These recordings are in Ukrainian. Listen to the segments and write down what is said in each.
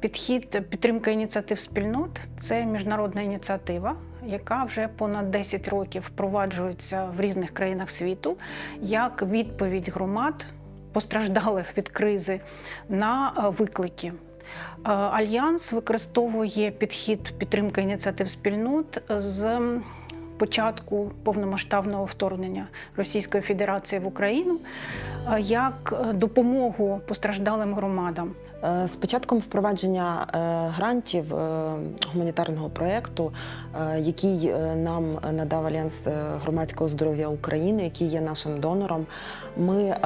Підхід підтримка ініціатив спільнот це міжнародна ініціатива, яка вже понад 10 років впроваджується в різних країнах світу як відповідь громад, постраждалих від кризи на е, виклики. Е, Альянс використовує підхід підтримка ініціатив спільнот з початку повномасштабного вторгнення Російської Федерації в Україну е, як допомогу постраждалим громадам. Е, З початком впровадження е, грантів е, гуманітарного проєкту, який нам надав Альянс громадського здоров'я України, який є нашим донором, ми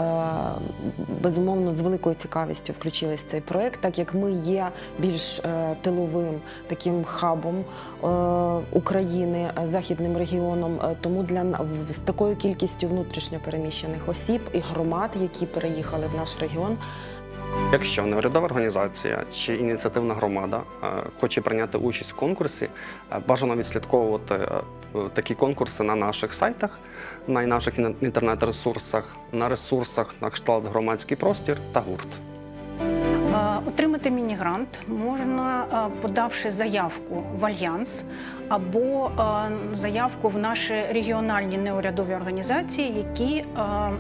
безумовно з великою цікавістю включилися в цей проєкт, так як ми є більш тиловим таким хабом України, західним регіоном. Тому для з такою кількістю внутрішньо переміщених осіб і громад, які переїхали в наш регіон, Якщо неурядова організація чи ініціативна громада е, хоче прийняти участь в конкурсі, е, бажано відслідковувати е, такі конкурси на наших сайтах, на наших інтернет-ресурсах, на ресурсах на кшталт громадський простір та гурт. Отримати міні-грант можна, подавши заявку в Альянс або заявку в наші регіональні неурядові організації, які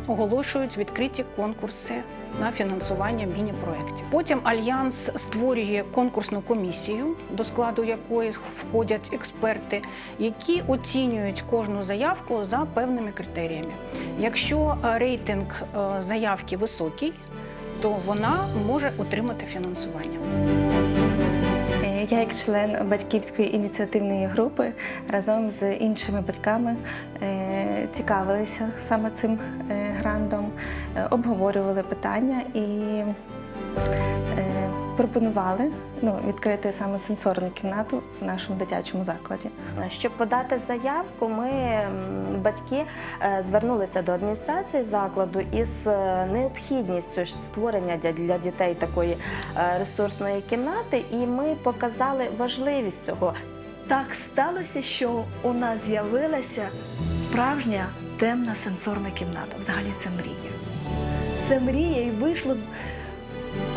оголошують відкриті конкурси на фінансування міні-проєктів. Потім Альянс створює конкурсну комісію, до складу якої входять експерти, які оцінюють кожну заявку за певними критеріями. Якщо е, рейтинг е, заявки високий, то вона може отримати фінансування. Я, як член батьківської ініціативної групи, разом з іншими батьками е, цікавилися саме цим е, грантом, е, обговорювали питання і пропонували ну, відкрити саме сенсорну кімнату в нашому дитячому закладі. Щоб подати заявку, ми батьки е, звернулися до адміністрації закладу із е, необхідністю створення для- дітей такої е, ресурсної кімнати, і ми показали важливість цього. Так сталося, що у нас з'явилася справжня темна сенсорна кімната. Взагалі це мрія. Це мрія і вийшло.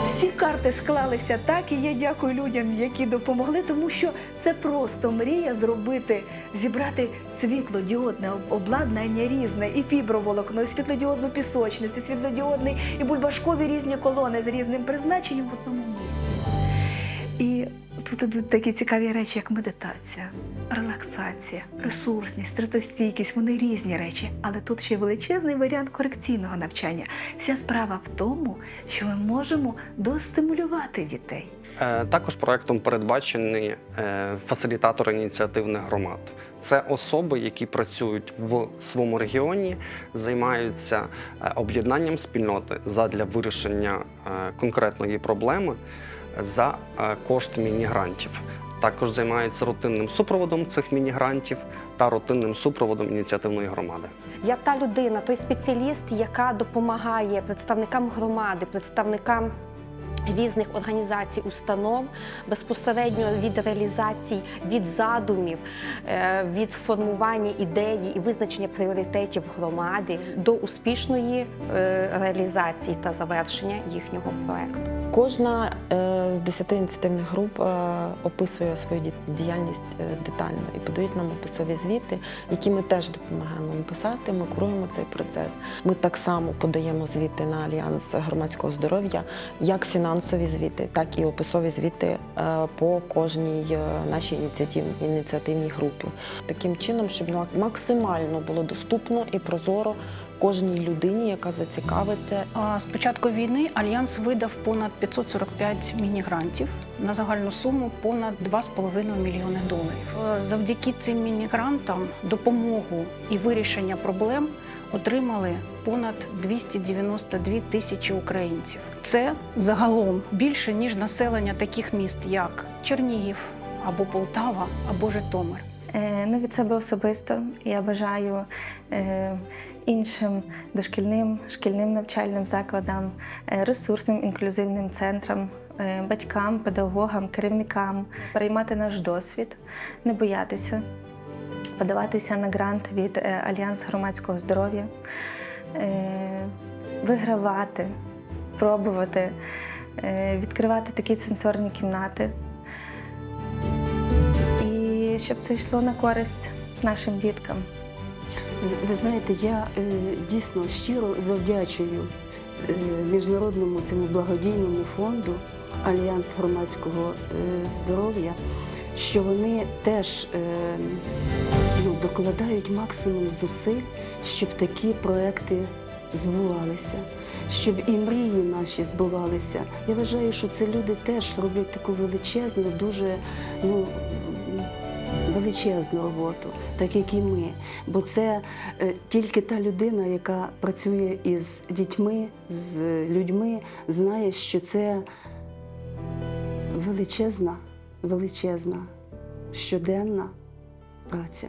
Всі карти склалися так, і я дякую людям, які допомогли, тому що це просто мрія зробити, зібрати світлодіодне обладнання різне, і фіброволокно, і світлодіодну пісочницю, і світлодіодний, і бульбашкові різні колони з різним призначенням в одному. Тут такі цікаві речі, як медитація, релаксація, ресурсність, стратостійкість. Вони різні речі. Але тут ще величезний варіант корекційного навчання. Вся справа в тому, що ми можемо достимулювати дітей. Е, Також проектом передбачені е, фасилітатори ініціативних громад. Це особи, які працюють в своєму регіоні, займаються е, об'єднанням спільноти задля вирішення конкретної проблеми за е, кошт міні-грантів. Також займаються рутинним супроводом цих міні-грантів та рутинним супроводом ініціативної громади. Я та людина, той спеціаліст, яка допомагає представникам громади, представникам різних організацій, установ безпосередньо від реалізацій, від задумів, е, від формування ідеї і визначення пріоритетів громади до успішної е, реалізації та завершення їхнього проекту. Кожна е, з десяти ініціативних груп е, описує свою ді- діяльність е, детально і подають нам описові звіти, які ми теж допомагаємо писати. Ми куруємо цей процес. Ми так само подаємо звіти на альянс громадського здоров'я, як фінансові звіти, так і описові звіти е, по кожній нашій ініціатив, ініціативній групі. Таким чином, щоб максимально було доступно і прозоро кожній людині, яка зацікавиться З початку війни Альянс видав понад 545 міні-грантів на загальну суму понад 2,5 мільйони доларів. Е, Завдяки цим міні-грантам допомогу і вирішення проблем отримали понад 292 тисячі українців. Це загалом більше ніж населення таких міст, як Чернігів або Полтава, або Житомир. Е, Ну, від себе особисто я бажаю е, іншим дошкільним, шкільним навчальним закладам, ресурсним інклюзивним центрам, батькам, педагогам, керівникам переймати наш досвід, не боятися, подаватися на грант від е, Альянс громадського здоров'я, е, вигравати, пробувати. е, відкривати такі сенсорні кімнати. І щоб це йшло на користь нашим діткам. Ви знаєте, я е, дійсно щиро завдячую е, міжнародному цьому благодійному фонду Альянс громадського е, здоров'я, що вони теж е, ну, докладають максимум зусиль, щоб такі проекти збувалися, щоб і мрії наші збувалися. Я вважаю, що це люди теж роблять таку величезну, дуже ну, величезну роботу, так як і ми. Бо це е, тільки та людина, яка працює із дітьми, з людьми, знає, що це величезна, величезна щоденна праця.